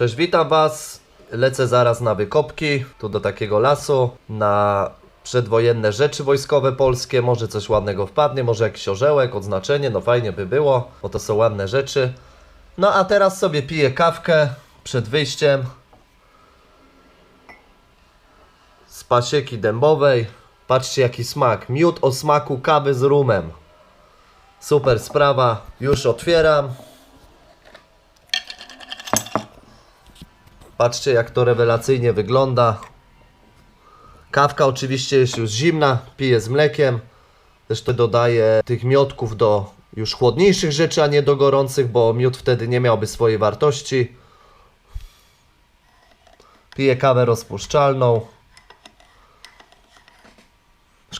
Cześć, witam Was. Lecę zaraz na wykopki, tu do takiego lasu, na przedwojenne rzeczy wojskowe polskie. Może coś ładnego wpadnie, może jakiś orzełek, odznaczenie, no fajnie by było, bo to są ładne rzeczy. No a teraz sobie piję kawkę przed wyjściem z pasieki dębowej. Patrzcie jaki smak, miód o smaku kawy z rumem. Super sprawa, już otwieram. Patrzcie jak to rewelacyjnie wygląda. Kawka oczywiście jest już zimna, piję z mlekiem. Zresztą dodaję tych miodków do już chłodniejszych rzeczy, a nie do gorących, bo miód wtedy nie miałby swojej wartości. Piję kawę rozpuszczalną.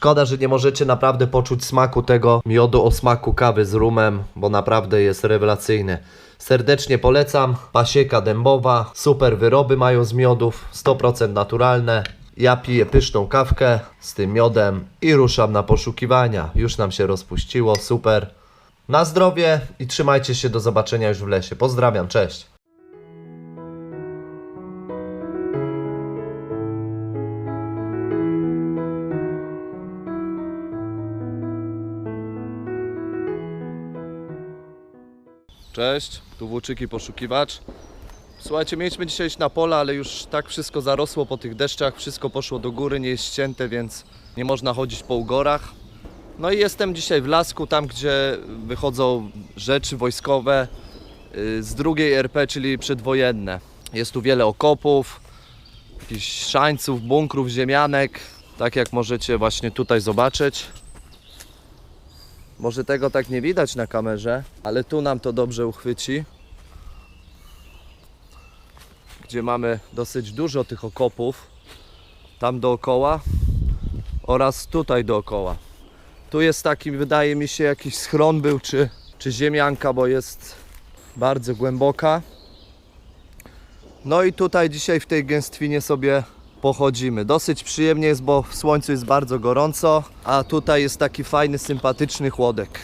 Szkoda, że nie możecie naprawdę poczuć smaku tego miodu o smaku kawy z rumem, bo naprawdę jest rewelacyjny. Serdecznie polecam. Pasieka dębowa, super wyroby mają z miodów, 100% naturalne. Ja piję pyszną kawkę z tym miodem i ruszam na poszukiwania. Już nam się rozpuściło, super. Na zdrowie i trzymajcie się, do zobaczenia już w lesie. Pozdrawiam, cześć. Cześć, tu Włóczyki Poszukiwacz. Słuchajcie, mieliśmy dzisiaj iść na pola, ale już tak wszystko zarosło po tych deszczach, wszystko poszło do góry, nie jest ścięte, więc nie można chodzić po ugorach. No i jestem dzisiaj w lasku, tam gdzie wychodzą rzeczy wojskowe y, z drugiej RP, czyli przedwojenne. Jest tu wiele okopów, jakichś szańców, bunkrów, ziemianek, tak jak możecie właśnie tutaj zobaczyć. Może tego tak nie widać na kamerze, ale tu nam to dobrze uchwyci. Gdzie mamy dosyć dużo tych okopów. Tam dookoła oraz tutaj dookoła. Tu jest taki, wydaje mi się, jakiś schron był, czy, czy ziemianka, bo jest bardzo głęboka. No i tutaj dzisiaj w tej gęstwinie sobie pochodzimy. Dosyć przyjemnie jest, bo w słońcu jest bardzo gorąco, a tutaj jest taki fajny, sympatyczny chłodek.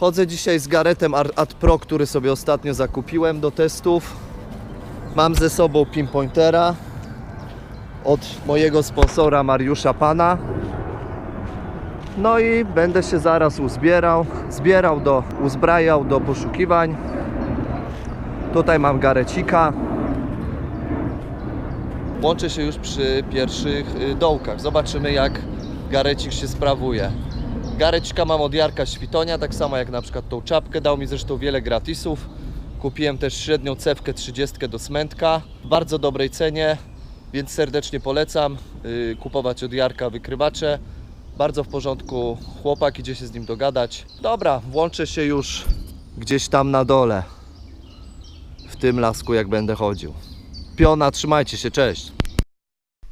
Chodzę dzisiaj z Garetem Ar- Ad Pro, który sobie ostatnio zakupiłem do testów. Mam ze sobą pinpointera od mojego sponsora Mariusza Pana. No i będę się zaraz uzbierał, zbierał do, uzbrajał do poszukiwań. Tutaj mam garecika. Łączę się już przy pierwszych y, dołkach. Zobaczymy jak garecik się sprawuje. Garecika mam od Jarka Świtonia, tak samo jak na przykład tą czapkę. Dał mi zresztą wiele gratisów. Kupiłem też średnią cewkę 30 do smętka. W bardzo dobrej cenie, więc serdecznie polecam y, kupować od Jarka wykrywacze. Bardzo w porządku chłopak, idzie się z nim dogadać. Dobra, włączę się już gdzieś tam na dole. W tym lasku jak będę chodził. Piona, trzymajcie się, cześć.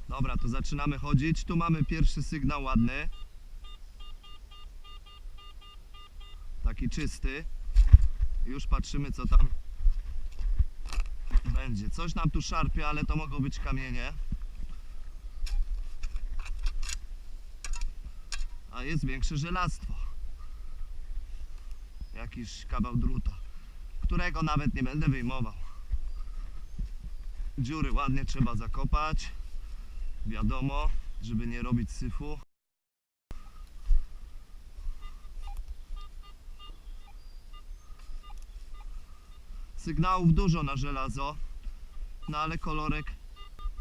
Dobra, to zaczynamy chodzić. Tu mamy pierwszy sygnał ładny. Taki czysty. Już patrzymy co tam będzie. Coś nam tu szarpie, ale to mogą być kamienie. A jest większe żelastwo. Jakiś kawał druta, którego nawet nie będę wyjmował. Dziury ładnie trzeba zakopać. Wiadomo, żeby nie robić syfu. Sygnałów dużo na żelazo. No ale kolorek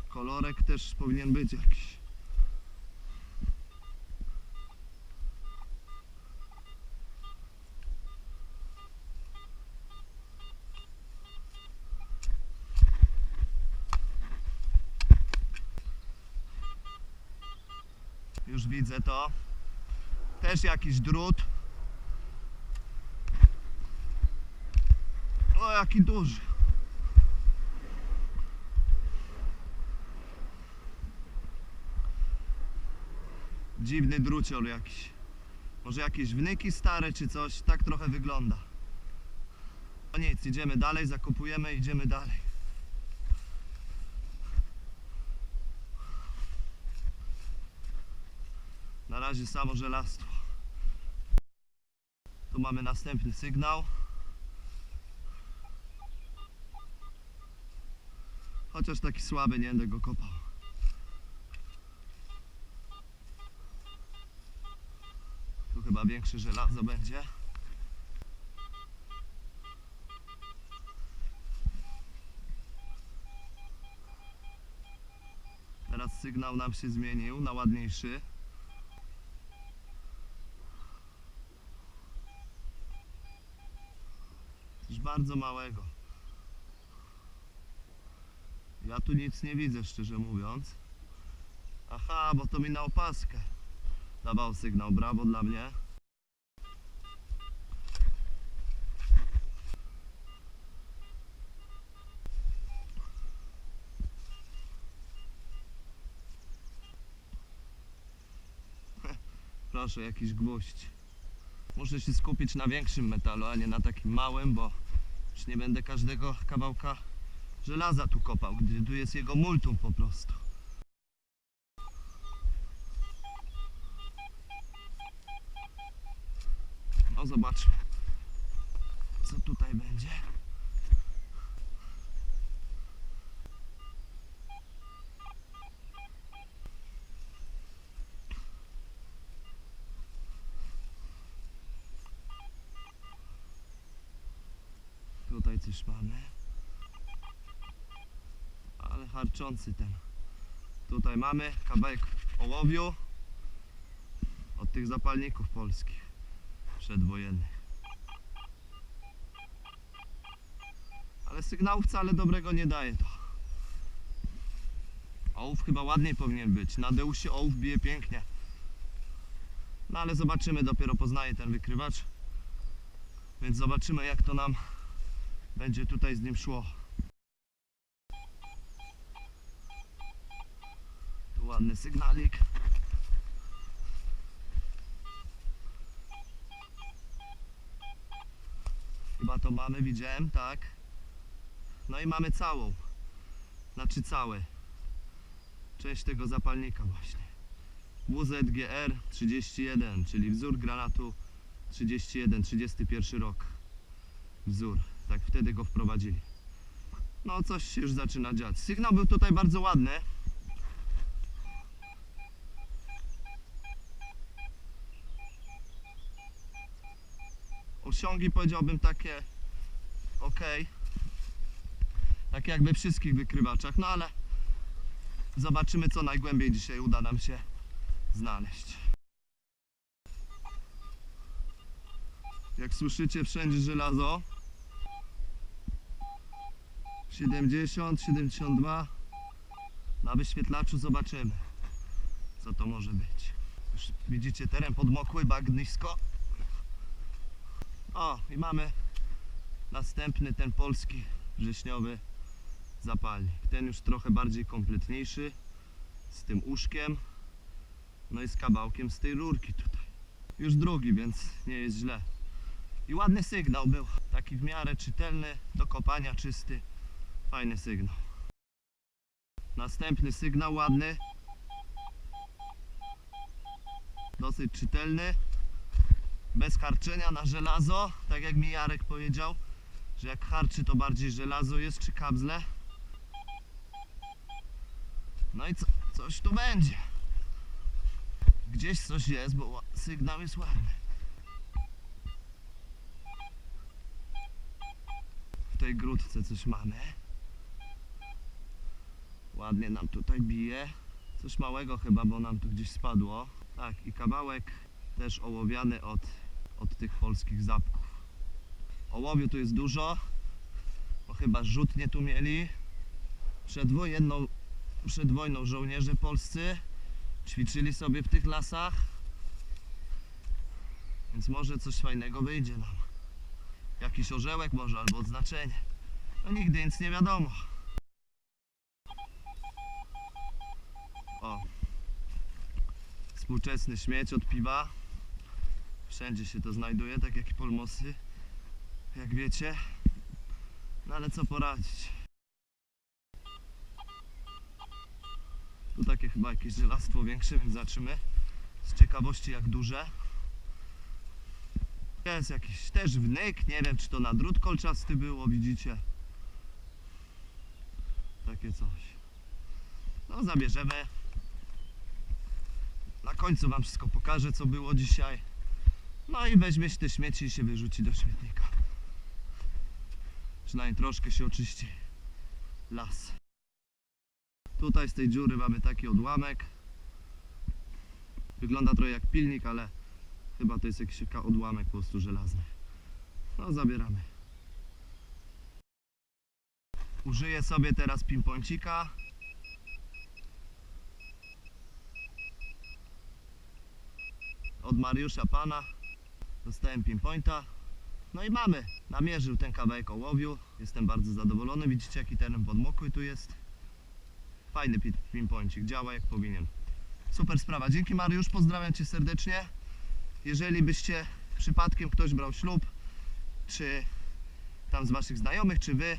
kolorek też powinien być jakiś. Widzę to. Też jakiś drut. O, jaki duży. Dziwny druciol jakiś. Może jakieś wnyki stare czy coś. Tak trochę wygląda. No nic, idziemy dalej, zakupujemy, idziemy dalej. Razie samo żelastwo. Tu mamy następny sygnał. Chociaż taki słaby, nie będę go kopał. Tu chyba większe żelazo będzie. Teraz sygnał nam się zmienił na ładniejszy. Coś bardzo małego. Ja tu nic nie widzę, szczerze mówiąc. Aha, bo to mi na opaskę dawał sygnał. Brawo dla mnie. Proszę, jakiś gwóźdź. Muszę się skupić na większym metalu, a nie na takim małym, bo już nie będę każdego kawałka żelaza tu kopał, gdy tu jest jego multum po prostu. No zobaczmy, co tutaj będzie. Coś mamy. Ale harczący ten. Tutaj mamy kawałek ołowiu od tych zapalników polskich przedwojennych. Ale sygnału wcale dobrego nie daje to. Ołów chyba ładniej powinien być. Na Deusie ołów bije pięknie. No ale zobaczymy, dopiero poznaję ten wykrywacz. Więc zobaczymy jak to nam będzie tutaj z nim szło. Tu ładny sygnalik. Chyba to mamy, widziałem, tak. No i mamy całą. Znaczy całe. Część tego zapalnika właśnie. WZGR 31, czyli wzór granatu 31, 31 rok. Wzór. Tak wtedy go wprowadzili. No coś się już zaczyna dziać. Sygnał był tutaj bardzo ładny. Osiągi powiedziałbym takie ok. Tak jak we wszystkich wykrywaczach, no ale zobaczymy co najgłębiej dzisiaj uda nam się znaleźć. Jak słyszycie wszędzie żelazo. 70, 72. Na wyświetlaczu zobaczymy, co to może być. Już widzicie teren podmokły, bagnisko. O, i mamy następny, ten polski wrześniowy zapalnik. Ten już trochę bardziej kompletniejszy, z tym uszkiem, no i z kawałkiem z tej rurki tutaj. Już drugi, więc nie jest źle. I ładny sygnał był, taki w miarę czytelny, do kopania czysty. Fajny sygnał. Następny sygnał ładny. Dosyć czytelny. Bez harczenia na żelazo. Tak jak mi Jarek powiedział, że jak harczy to bardziej żelazo jest czy kable. No i co, coś tu będzie. Gdzieś coś jest, bo sygnał jest ładny. W tej grudce coś mamy. Ładnie nam tutaj bije. Coś małego chyba, bo nam tu gdzieś spadło. Tak, i kawałek też ołowiany od, od tych polskich zapków. Ołowiu tu jest dużo, bo chyba rzutnie tu mieli. Przedwojenną, przed wojną żołnierze polscy ćwiczyli sobie w tych lasach. Więc może coś fajnego wyjdzie nam. Jakiś orzełek może, albo odznaczenie. No nigdy nic nie wiadomo. O. Współczesny śmieć od piwa. Wszędzie się to znajduje, tak jak i polmosy. Jak wiecie. No ale co poradzić. Tu takie chyba jakieś żelastwo większe, więc zobaczymy. Z ciekawości jak duże. Jest jakiś też wnyk, nie wiem czy to na drut kolczasty było, widzicie. takie coś. No zabierzemy. Końcu wam wszystko pokażę co było dzisiaj. No i weźmie się te śmieci i się wyrzuci do śmietnika. Przynajmniej troszkę się oczyści las. Tutaj z tej dziury mamy taki odłamek. Wygląda trochę jak pilnik, ale chyba to jest jakiś odłamek po prostu żelazny. No zabieramy. Użyję sobie teraz pimponcika. Od Mariusza Pana. Dostałem pinpointa. No i mamy. Namierzył ten kawałek ołowiu. Jestem bardzo zadowolony. Widzicie jaki teren podmokły tu jest. Fajny pi- pinponcik. Działa jak powinien. Super sprawa. Dzięki Mariusz. Pozdrawiam Cię serdecznie. Jeżeli byście przypadkiem ktoś brał ślub, czy tam z Waszych znajomych, czy Wy,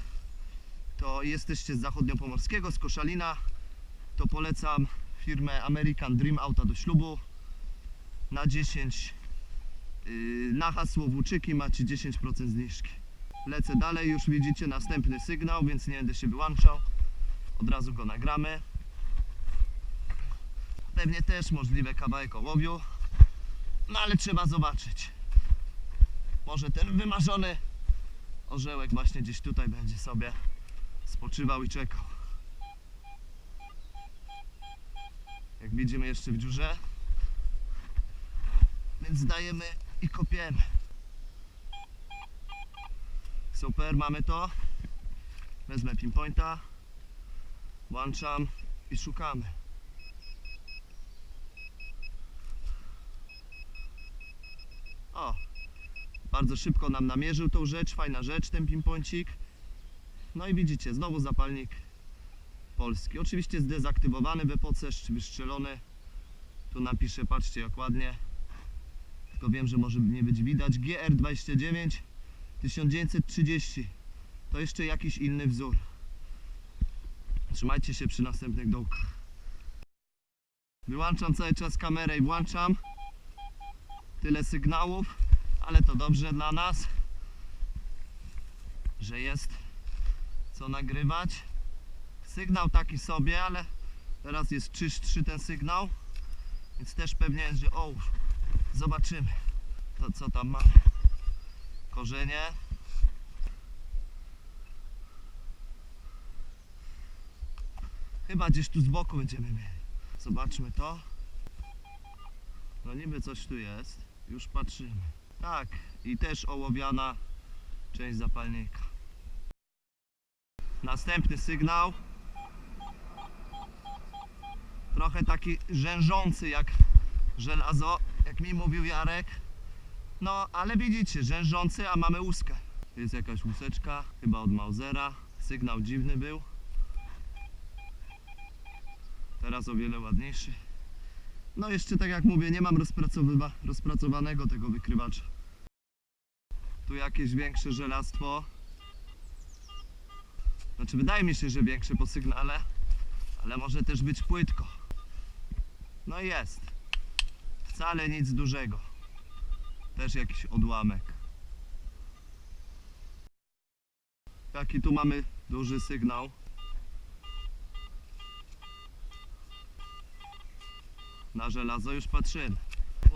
to jesteście z zachodniopomorskiego, z Koszalina, to polecam firmę American Dream Auta do ślubu. Na 10 yy, na hasło Włóczyki macie 10% zniżki. Lecę dalej, już widzicie następny sygnał, więc nie będę się wyłączał. Od razu go nagramy. Pewnie też możliwe kawałek ołowiu. No ale trzeba zobaczyć. Może ten wymarzony orzełek właśnie gdzieś tutaj będzie sobie spoczywał i czekał. Jak widzimy jeszcze w dziurze. Więc dajemy i kopiemy. Super, mamy to. Wezmę pinpointa. Włączam i szukamy. O, bardzo szybko nam namierzył tą rzecz, fajna rzecz ten pinponcik. No i widzicie, znowu zapalnik polski. Oczywiście zdezaktywowany w epoce, wystrzelony. Tu napiszę, patrzcie jak ładnie. Tylko wiem, że może nie być widać. GR29 1930. To jeszcze jakiś inny wzór. Trzymajcie się przy następnych dołkach. Wyłączam cały czas kamerę i włączam. Tyle sygnałów, ale to dobrze dla nas, że jest co nagrywać. Sygnał taki sobie, ale teraz jest czystszy ten sygnał, więc też pewnie jest, że o, zobaczymy to co tam mamy. Korzenie. Chyba gdzieś tu z boku będziemy mieli. Zobaczmy to. No niby coś tu jest. Już patrzymy. Tak, i też ołowiana część zapalnika. Następny sygnał. Trochę taki rzężący jak żelazo, jak mi mówił Jarek. No, ale widzicie, rzężący, a mamy łuskę. Jest jakaś łuseczka, chyba od Mausera. Sygnał dziwny był. Teraz o wiele ładniejszy. No jeszcze tak jak mówię, nie mam rozpracowanego tego wykrywacza. Tu jakieś większe żelastwo. Znaczy wydaje mi się, że większe po sygnale, ale może też być płytko. No i jest. Wcale nic dużego. Też jakiś odłamek. Jaki tu mamy duży sygnał. Na żelazo już patrzymy.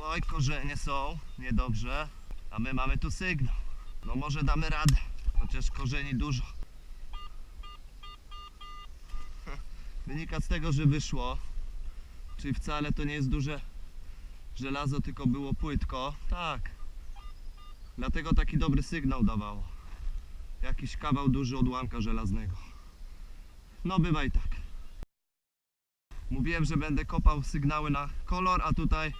Oj, korzenie są, niedobrze. A my mamy tu sygnał. No może damy radę. Chociaż korzeni dużo. Wynika z tego, że wyszło. Czyli wcale to nie jest duże żelazo, tylko było płytko. Tak. Dlatego taki dobry sygnał dawało. Jakiś kawał duży odłamka żelaznego. No bywaj tak. Mówiłem, że będę kopał sygnały na kolor, a tutaj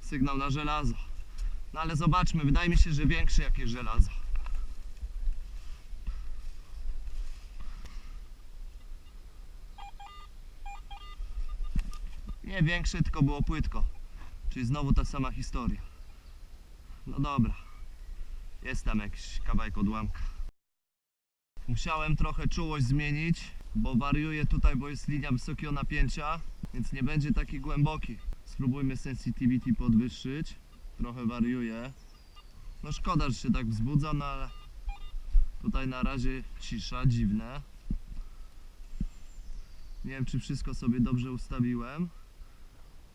sygnał na żelazo. No ale zobaczmy, wydaje mi się, że większy jakieś żelazo. Nie większe, tylko było płytko. Czyli znowu ta sama historia. No dobra. Jest tam jakiś kawałek odłamka. Musiałem trochę czułość zmienić, bo wariuje tutaj, bo jest linia wysokiego napięcia, więc nie będzie taki głęboki. Spróbujmy sensitivity podwyższyć. Trochę wariuje. No szkoda, że się tak wzbudza, no ale Tutaj na razie cisza, dziwne. Nie wiem, czy wszystko sobie dobrze ustawiłem.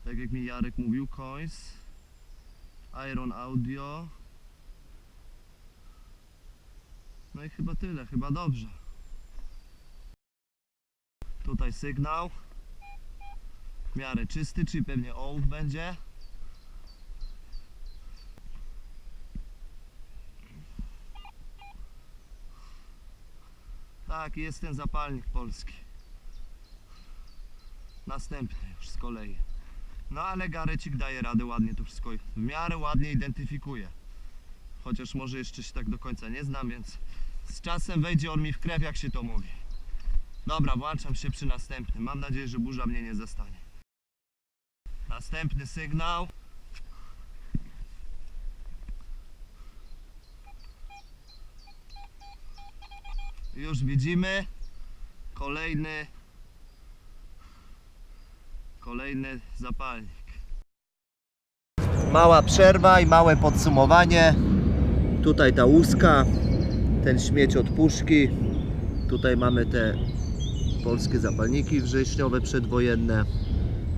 Tak jak mi Jarek mówił, coins, Iron Audio. No i chyba tyle, chyba dobrze. Tutaj sygnał. W miarę czysty, czy pewnie ołów będzie. Tak, jest ten zapalnik polski. Następny już z kolei. No ale Garecik daje radę ładnie to wszystko w miarę ładnie identyfikuje. Chociaż może jeszcze się tak do końca nie znam, więc z czasem wejdzie on mi w krew, jak się to mówi. Dobra, włączam się przy następnym. Mam nadzieję, że burza mnie nie zastanie. Następny sygnał. Już widzimy kolejny kolejny zapalnik. Mała przerwa i małe podsumowanie. Tutaj ta łuska, ten śmieć od puszki. Tutaj mamy te polskie zapalniki wrześniowe przedwojenne.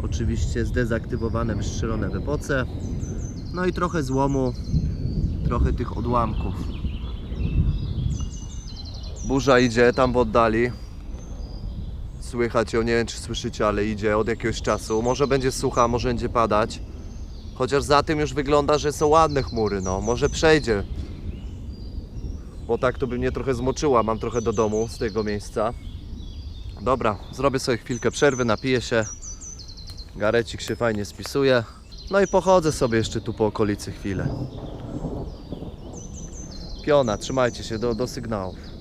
Oczywiście zdezaktywowane, wystrzelone w epoce. No i trochę złomu, trochę tych odłamków. Burza idzie tam w oddali. Słychać ją, nie wiem czy słyszycie, ale idzie od jakiegoś czasu. Może będzie sucha, może będzie padać. Chociaż za tym już wygląda, że są ładne chmury, no. Może przejdzie. Bo tak to by mnie trochę zmoczyła. Mam trochę do domu z tego miejsca. Dobra, zrobię sobie chwilkę przerwy, napiję się. Garecik się fajnie spisuje. No i pochodzę sobie jeszcze tu po okolicy chwilę. Piona, trzymajcie się do, do sygnałów.